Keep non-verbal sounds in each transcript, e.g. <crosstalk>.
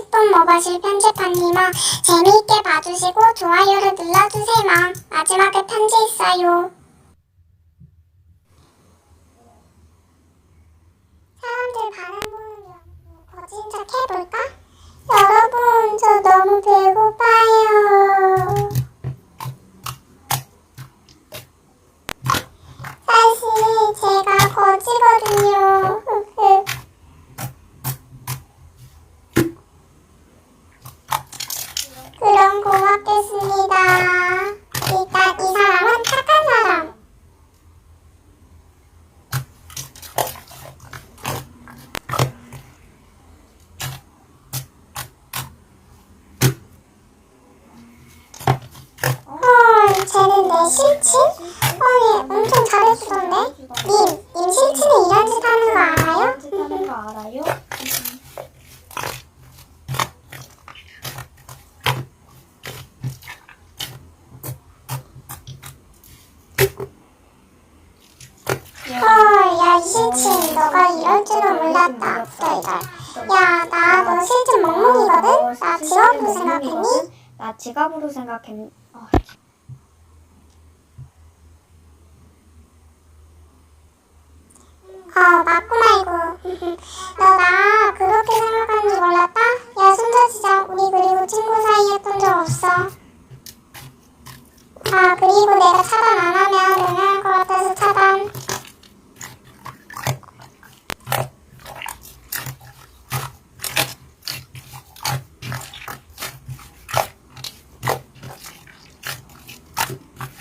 20분 모바실 편집한님아 재미있게 봐주시고 좋아요를 눌러주세요. 마지막에 편지 있어요. 사람들 반응 보는 연구 거진 척 해볼까? 여러분 저 너무 배고파요. 사실 제가 거지거든요. 흑흑. 그럼 고맙겠습니다. 일단 이 사람은 착한 사람. 헐, 쟤는 내 실친? 아니, 엄청 잘해주던데? 님, 님 실친에 이런 짓 하는 거 알아요? 하는 거 알아요? 헐, 야, 이 실친, 너가 이럴 줄은 몰랐다. 덜덜. 야, 나 너 실친 멍멍이거든? 나 직업으로 생각했니? 나 지갑으로 생각했. 어, 어, 맞고 말고. <laughs> 너 나 그렇게 생각하는 줄 몰랐다? 야, 손자지자. 우리 그리고 친구 사이 했던 적 없어. 아, 그리고 내가 차단 안 하면 응할 것 같아서 차단.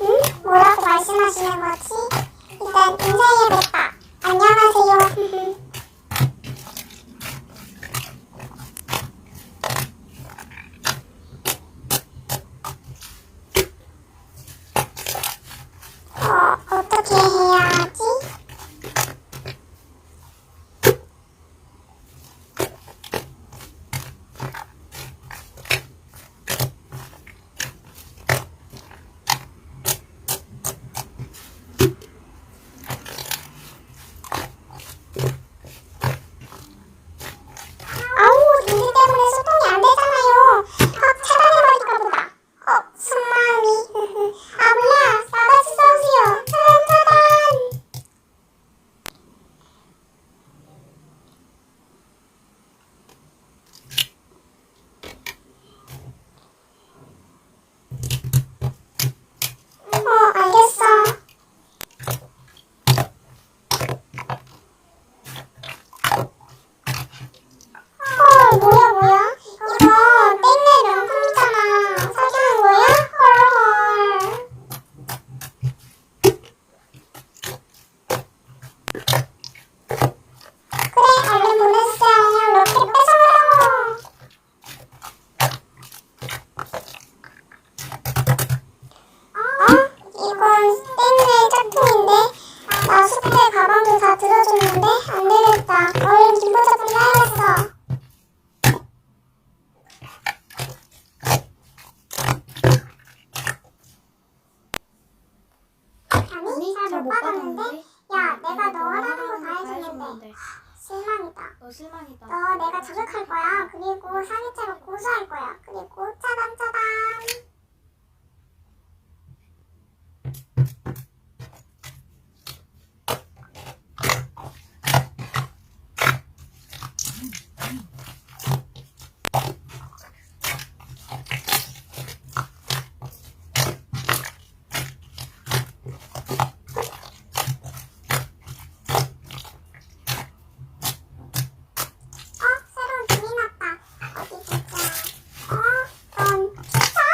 응? 뭐라고 말씀하시는 거지? 일단 인사해야 Mm-hmm. 들어줬는데? 안 되겠다. 얼른 김보자 좀 사야겠어. 아니, 잘못 받았는데? 야, 내가 너 원하는 거 다 해줬는데. 실망이다. 너 실망이다. 너 내가 자극할 거야. 그리고 사기죄로 고소할 거야. 그리고 짜단. 어, 새로운 김이 났다. 어디 보자. 어, 넌 피자?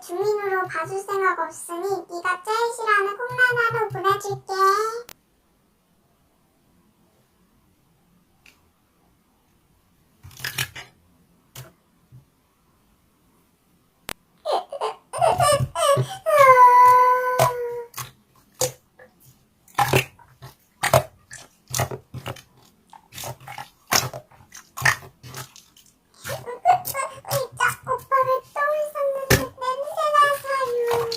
주민으로 봐줄 생각 없으니 네가 제일 싫어하는 콩나나로 보내줄게. 으짜, 오빠가 똥을 쌌는데 냄새 나서요.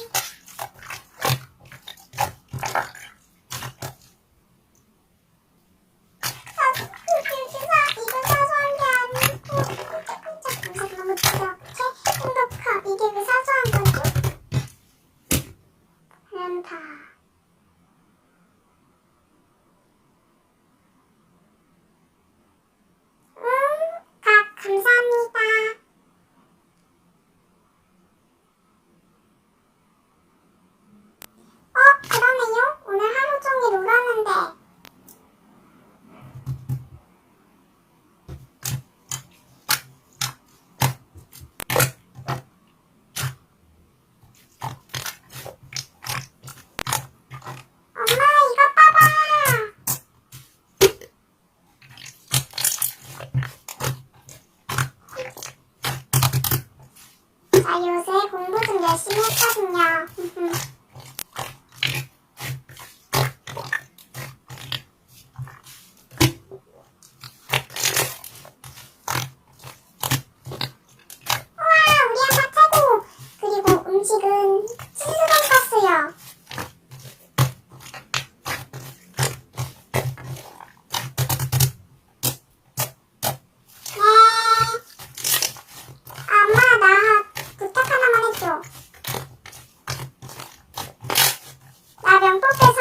아, 그게 사, 이거 사소한 게 아니고 깜짝 감사 너무 그렇게 행복하. 이게 왜 사소한 거지? 그냥 다. 음, 각 감사합니다. 어, 그러네요. 오늘 하루 종일 울었는데. 엄마, 이거 봐봐. 나 요새 공부 좀 열심히 했거든요. <laughs> 우와, 우리 아빠 최고! 그리고 음식은 치즈 돈가스요. 네. 엄마, 나 부탁 하나만 해줘. 나 명품에서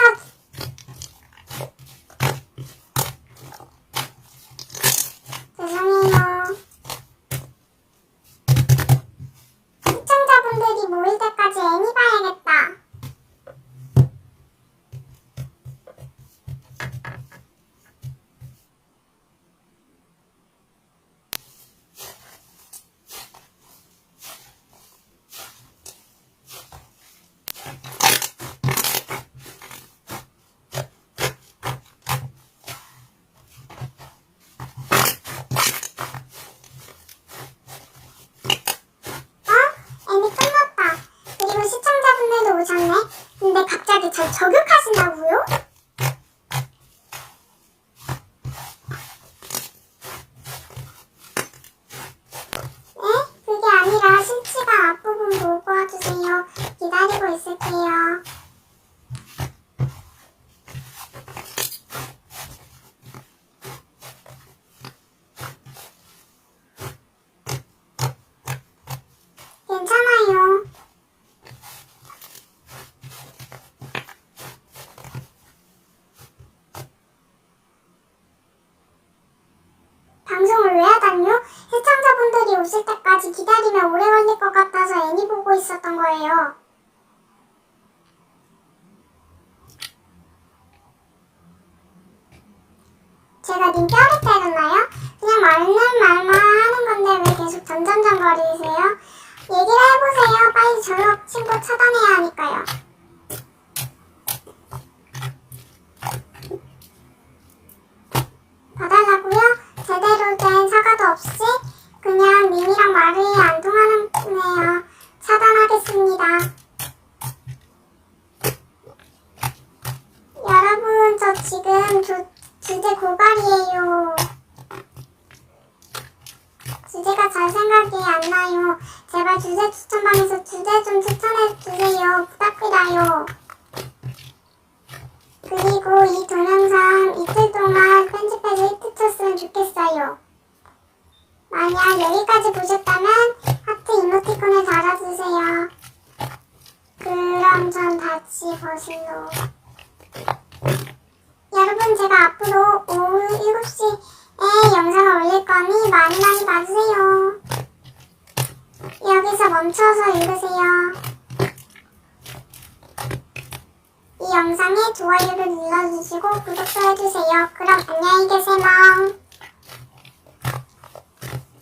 죄송해요. 시청자분들이 모일 때까지 애니 봐야겠다. 어? 애니 끝났다. 그리고 시청자분들도 오셨네. 근데 절 저격하신다고요? 네? 그게 아니라 신치가 앞부분 보고 와주세요. 기다리고 있을게요. 괜찮아요. 방송을 왜 하다뇨? 시청자분들이 오실 때까지 기다리면 오래 걸릴 것 같아서 애니 보고 있었던 거예요. 제가 님 뼈를 때렸나요? 그냥 맞는 말만 하는 건데 왜 계속 전전전거리세요? 얘기를 해보세요. 빨리 저녁 친구 차단해야 하니까요. 제대로 된 사과도 없이 그냥 님이랑 말이 안 통하네요. 차단하겠습니다. 여러분, 저 지금 주, 주제 고갈이에요. 주제가 잘 생각이 안 나요. 제발 주제 추천방에서 주제 좀 추천해 주세요. 부탁드려요. 그리고 이 동영상 이틀 동안 편집해서 히트 쳤으면 좋겠어요. 만약 여기까지 보셨다면 하트 이모티콘을 달아주세요. 그럼 전 다시 버실로. 여러분 제가 앞으로 오후 7시에 영상을 올릴 거니 많이 많이 봐주세요. 여기서 멈춰서 읽으세요. 이 영상에 좋아요를 눌러주시고 구독도 해주세요. 그럼 안녕히 계세요.